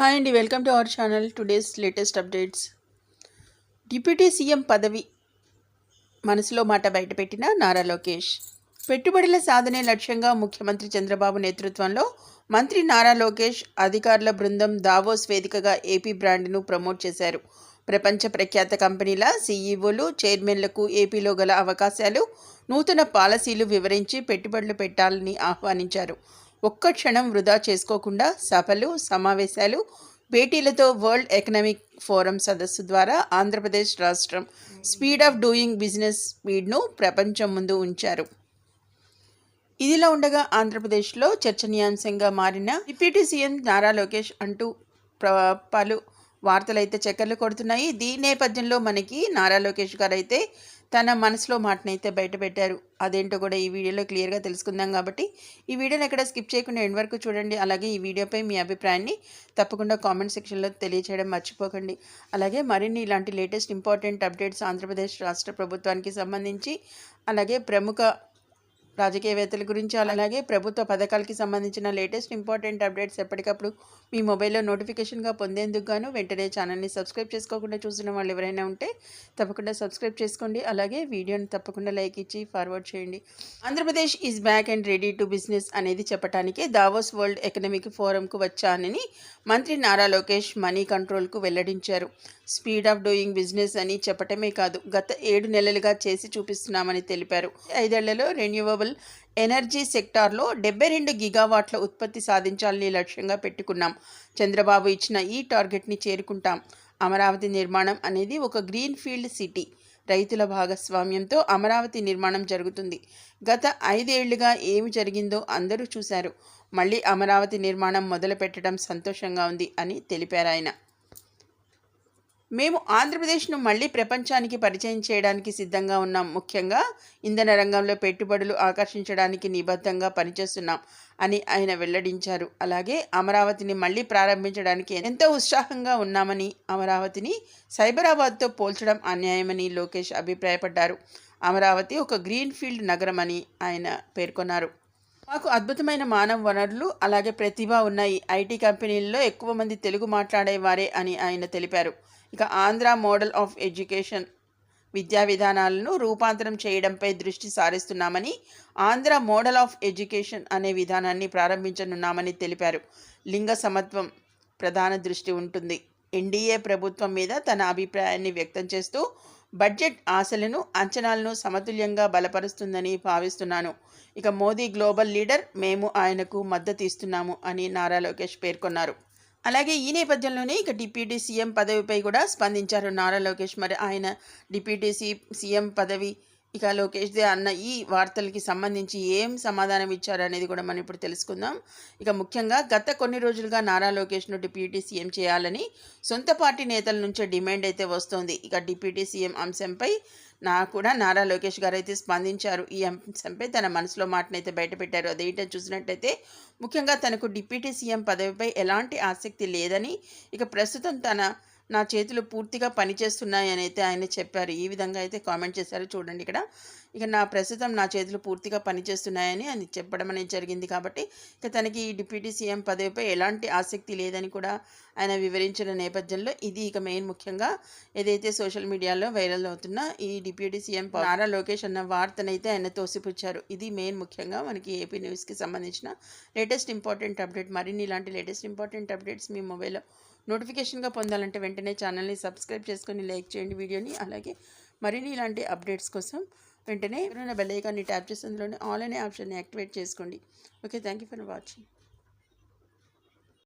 Hi అండి welcome to our channel today's latest updates deputy CM పదవి మనసులో మాట బయటపెట్టిన నారా లోకేష్. పెట్టుబడుల సాధనే లక్ష్యంగా ముఖ్యమంత్రి చంద్రబాబు నేతృత్వంలో మంత్రి నారా లోకేష్ అధికారుల బృందం దావోస్ వేదికగా ఏపీ బ్రాండ్ను ప్రమోట్ చేశారు. ప్రపంచ ప్రఖ్యాత కంపెనీల సీఈఓలు చైర్మన్లకు ఏపీలో గల అవకాశాలు నూతన పాలసీలు వివరించి పెట్టుబడులు పెట్టాలని ఆహ్వానించారు. ఒక్క క్షణం వృధా చేసుకోకుండా సభలు సమావేశాలు భేటీలతో వరల్డ్ ఎకనామిక్ ఫోరం సదస్సు ద్వారా ఆంధ్రప్రదేశ్ రాష్ట్రం స్పీడ్ ఆఫ్ డూయింగ్ బిజినెస్ స్పీడ్ను ప్రపంచం ముందు ఉంచారు. ఇదిలా ఉండగా ఆంధ్రప్రదేశ్లో చర్చనీయాంశంగా మారిన డిప్యూటీ సీఎం నారా లోకేష్ అంటూ పలు వార్తలు అయితే చక్కర్లు కొడుతున్నాయి. దీని నేపథ్యంలో మనకి నారా లోకేష్ గారు అయితే తన మనసులో మాటనైతే బయటపెట్టారు అదేంటో కూడా ఈ వీడియోలో క్లియర్గా తెలుసుకుందాం కాబట్టి. ఈ వీడియోని ఎక్కడ స్కిప్ చేయకుండా ఎండ్ వరకు చూడండి. అలాగే ఈ వీడియోపై మీ అభిప్రాయాన్ని తప్పకుండా కామెంట్ సెక్షన్లో తెలియచేయడం మర్చిపోకండి. అలాగే మరిన్ని ఇలాంటి లేటెస్ట్ ఇంపార్టెంట్ అప్డేట్స్ ఆంధ్రప్రదేశ్ రాష్ట్ర ప్రభుత్వానికి సంబంధించి అలాగే ప్రముఖ రాజకీయవేత్తల గురించి అలాగే ప్రభుత్వ పథకాలకి సంబంధించిన లేటెస్ట్ ఇంపార్టెంట్ అప్డేట్స్ ఎప్పటికప్పుడు మీ మొబైల్లో నోటిఫికేషన్గా పొందేందుకు గాను వెంటనే ఛానల్ని సబ్స్క్రైబ్ చేసుకోకుండా చూసిన వాళ్ళు ఎవరైనా ఉంటే తప్పకుండా సబ్స్క్రైబ్ చేసుకోండి. అలాగే వీడియోని తప్పకుండా లైక్ ఇచ్చి ఫార్వర్డ్ చేయండి. Andhra Pradesh is back and ready to business అనేది చెప్పడానికి దావోస్ వరల్డ్ ఎకనామిక్ ఫోరంకు వచ్చానని మంత్రి నారా లోకేష్ మనీ కంట్రోల్కు వెల్లడించారు. స్పీడ్ ఆఫ్ డూయింగ్ బిజినెస్ అని చెప్పటమే కాదు గత ఏడు నెలలుగా చేసి చూపిస్తున్నామని తెలిపారు. ఐదేళ్ళలో రెన్యూవబుల్ ఎనర్జీ సెక్టార్లో డెబ్బై రెండు గిగావాట్ల ఉత్పత్తి సాధించాలని లక్ష్యంగా పెట్టుకున్నాం. చంద్రబాబు ఇచ్చిన ఈ టార్గెట్ని చేరుకుంటాం. అమరావతి నిర్మాణం అనేది ఒక గ్రీన్ ఫీల్డ్ సిటీ. రైతుల భాగస్వామ్యంతో అమరావతి నిర్మాణం జరుగుతుంది. గత ఐదేళ్ళుగా ఏమి జరిగిందో అందరూ చూశారు. మళ్ళీ అమరావతి నిర్మాణం మొదలుపెట్టడం సంతోషంగా ఉంది అని తెలిపారు ఆయన. మేము ఆంధ్రప్రదేశ్ను మళ్ళీ ప్రపంచానికి పరిచయం చేయడానికి సిద్ధంగా ఉన్నాం. ముఖ్యంగా ఇంధన రంగంలో పెట్టుబడులు ఆకర్షించడానికి నిబద్ధంగా పనిచేస్తున్నాం అని ఆయన వెల్లడించారు. అలాగే అమరావతిని మళ్ళీ ప్రారంభించడానికి ఎంతో ఉత్సాహంగా ఉన్నామని అమరావతిని సైబరాబాద్తో పోల్చడం అన్యాయమని లోకేష్ అభిప్రాయపడ్డారు. అమరావతి ఒక గ్రీన్ ఫీల్డ్ నగరం అని ఆయన పేర్కొన్నారు. మాకు అద్భుతమైన మానవ వనరులు అలాగే ప్రతిభ ఉన్నాయి ఐటీ కంపెనీల్లో ఎక్కువ మంది తెలుగు మాట్లాడేవారే అని ఆయన తెలిపారు. ఇక ఆంధ్ర మోడల్ ఆఫ్ ఎడ్యుకేషన్ విద్యా విధానాలను రూపాంతరం చేయడంపై దృష్టి సారిస్తున్నామని ఆంధ్ర మోడల్ ఆఫ్ ఎడ్యుకేషన్ అనే విధానాన్ని ప్రారంభించనున్నామని తెలిపారు. లింగ సమత్వం ప్రధాన దృష్టి ఉంటుంది. ఎన్డీఏ ప్రభుత్వం మీద తన అభిప్రాయాన్ని వ్యక్తం చేస్తూ బడ్జెట్ ఆశలను అంచనాలను సమతుల్యంగా బలపరుస్తుందని భావిస్తున్నాను. ఇక మోదీ గ్లోబల్ లీడర్ మేము ఆయనకు మద్దతు ఇస్తున్నాము అని నారా లోకేష్ పేర్కొన్నారు. అలాగే ఈ నేపథ్యంలోనే ఇక డిప్యూటీ సీఎం పదవిపై కూడా స్పందించారు నారా లోకేష్. మరి ఆయన డిప్యూటీ సీ సీఎం పదవి ఇక లోకేష్ దే అన్న ఈ వార్తలకి సంబంధించి ఏం సమాధానం ఇచ్చారు అనేది కూడా మనం ఇప్పుడు తెలుసుకుందాం. ఇక ముఖ్యంగా గత కొన్ని రోజులుగా నారా లోకేష్ను డిప్యూటీ సీఎం చేయాలని సొంత పార్టీ నేతల నుంచే డిమాండ్ అయితే వస్తోంది. ఇక డిప్యూటీ సీఎం అంశంపై నా కూడా నారా లోకేష్ గారు అయితే స్పందించారు. ఈ అంశంపై తన మనసులో మాటనైతే బయటపెట్టారు. అదేంటో చూసినట్టయితే ముఖ్యంగా తనకు డిప్యూటీ సీఎం పదవిపై ఎలాంటి ఆసక్తి లేదని ఇక ప్రస్తుతం తన నా చేతులు పూర్తిగా పనిచేస్తున్నాయని అయితే ఆయన చెప్పారు. ఈ విధంగా అయితే కామెంట్ చేశారు. చూడండి ఇక్కడ. ఇక నా ప్రస్తుతం నా చేతులు పూర్తిగా పనిచేస్తున్నాయని అని చెప్పడం అనేది జరిగింది కాబట్టి ఇక తనకి ఈ డిప్యూటీ సీఎం పదవిపై ఎలాంటి ఆసక్తి లేదని కూడా ఆయన వివరించిన నేపథ్యంలో ఇది ఇక మెయిన్ ముఖ్యంగా ఏదైతే సోషల్ మీడియాలో వైరల్ అవుతున్న ఈ డిప్యూటీ సీఎం నారా లోకేష్ అన్న వార్తనైతే ఆయన తోసిపుచ్చారు. ఇది మెయిన్ ముఖ్యంగా మనకి ఏపీ న్యూస్కి సంబంధించిన లేటెస్ట్ ఇంపార్టెంట్ అప్డేట్ మరిన్ని ఇలాంటి లేటెస్ట్ ఇంపార్టెంట్ అప్డేట్స్ మీ మొబైల్లో నోటిఫికేషన్గా పొందాలంటే వెంటనే ఛానల్ని సబ్స్క్రైబ్ చేసుకొని లైక్ చేయండి వీడియోని. అలాగే మరిన్ని ఇలాంటి అప్డేట్స్ కోసం వెంటనే ఎవరైనా బెల్ ఐకాన్ని ట్యాప్ చేసి అందులోనే ఆల్ అనే ఆప్షన్ని యాక్టివేట్ చేసుకోండి. Okay thank you for watching.